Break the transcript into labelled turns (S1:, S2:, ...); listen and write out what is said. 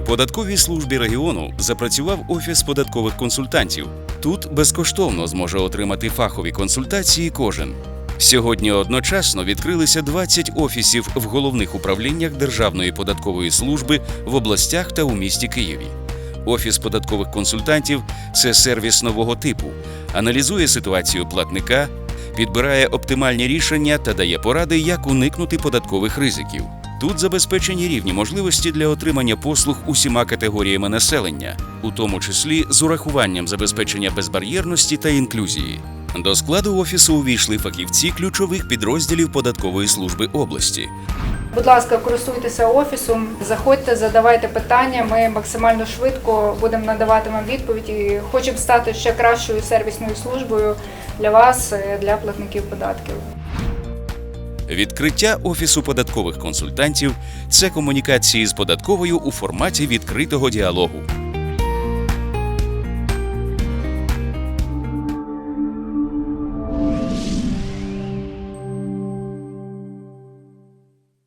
S1: податковій службі регіону запрацював офіс податкових консультантів. Тут безкоштовно зможе отримати фахові консультації кожен. Сьогодні одночасно відкрилися 20 офісів в головних управліннях Державної податкової служби в областях та у місті Києві. Офіс податкових консультантів це сервіс нового типу, аналізує ситуацію платника, підбирає оптимальні рішення та дає поради, як уникнути податкових ризиків. Тут забезпечені рівні можливості для отримання послуг усіма категоріями населення, у тому числі з урахуванням забезпечення безбар'єрності та інклюзії. До складу офісу увійшли фахівці ключових підрозділів податкової служби області,
S2: Будь ласка, користуйтеся офісом, заходьте, задавайте питання. Ми максимально швидко будемо надавати вам відповідь і хочемо стати ще кращою сервісною службою для вас, е, для платників податків.
S1: Відкриття офісу податкових консультантів це комунікації з податковою у форматі відкритого діалогу.